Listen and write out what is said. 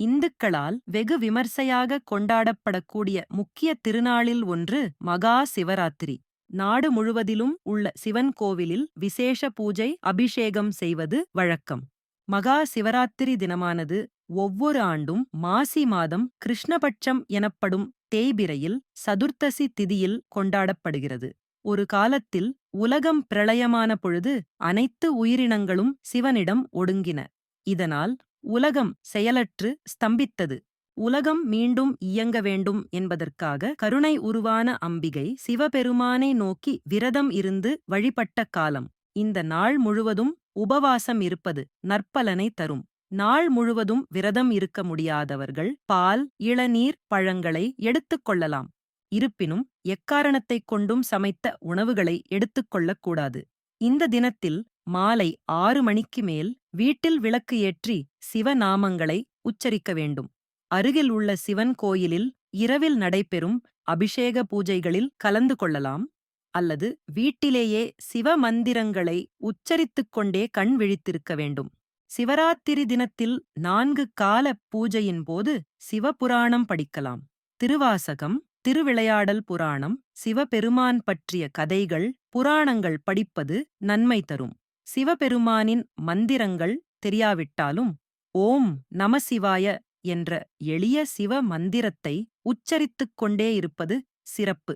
இந்துக்களால் வெகு விமர்சையாக கொண்டாடப்படக்கூடிய முக்கிய திருநாளில் ஒன்று மகா சிவராத்திரி. நாடு முழுவதிலும் உள்ள சிவன் கோவிலில் விசேஷ பூஜை அபிஷேகம் செய்வது வழக்கம். மகா சிவராத்திரி தினமானது ஒவ்வொரு ஆண்டும் மாசி மாதம் கிருஷ்ணபட்சம் எனப்படும் தேய்பிரையில் சதுர்த்தசி திதியில் கொண்டாடப்படுகிறது. ஒரு காலத்தில் உலகம் பிரளயமான பொழுது அனைத்து உயிரினங்களும் சிவனிடம் ஒடுங்கின. இதனால் உலகம் செயலற்று ஸ்தம்பித்தது. உலகம் மீண்டும் இயங்க வேண்டும் என்பதற்காக கருணை உருவான அம்பிகை சிவபெருமானை நோக்கி விரதம் இருந்து வழிபட்ட காலம். இந்த நாள் முழுவதும் உபவாசம் இருப்பது நற்பலனை தரும். நாள் முழுவதும் விரதம் இருக்க முடியாதவர்கள் பால் இளநீர் பழங்களை எடுத்துக்கொள்ளலாம் இருப்பினும் எக்காரணத்தைக் கொண்டும் சமைத்த உணவுகளை எடுத்துக்கொள்ளக் கூடாது இந்த தினத்தில் மாலை ஆறு மணிக்கு மேல் வீட்டில் விளக்கு ஏற்றி சிவநாமங்களை உச்சரிக்க வேண்டும். அருகில் உள்ள சிவன் கோயிலில் இரவில் நடைபெறும் அபிஷேக பூஜைகளில் கலந்து கொள்ளலாம். அல்லது வீட்டிலேயே சிவ மந்திரங்களை உச்சரித்துக் கொண்டே கண் விழித்திருக்க வேண்டும். சிவராத்திரி தினத்தில் நான்கு கால பூஜையின் போது சிவபுராணம் படிக்கலாம். திருவாசகம் திருவிளையாடல் புராணம் சிவபெருமான் பற்றிய கதைகள் புராணங்கள் படிப்பது நன்மை தரும். சிவபெருமானின் மந்திரங்கள் தெரியாவிட்டாலும் ஓம் நமசிவாய என்ற எளிய சிவ மந்திரத்தை உச்சரித்துக் கொண்டே இருப்பது சிறப்பு.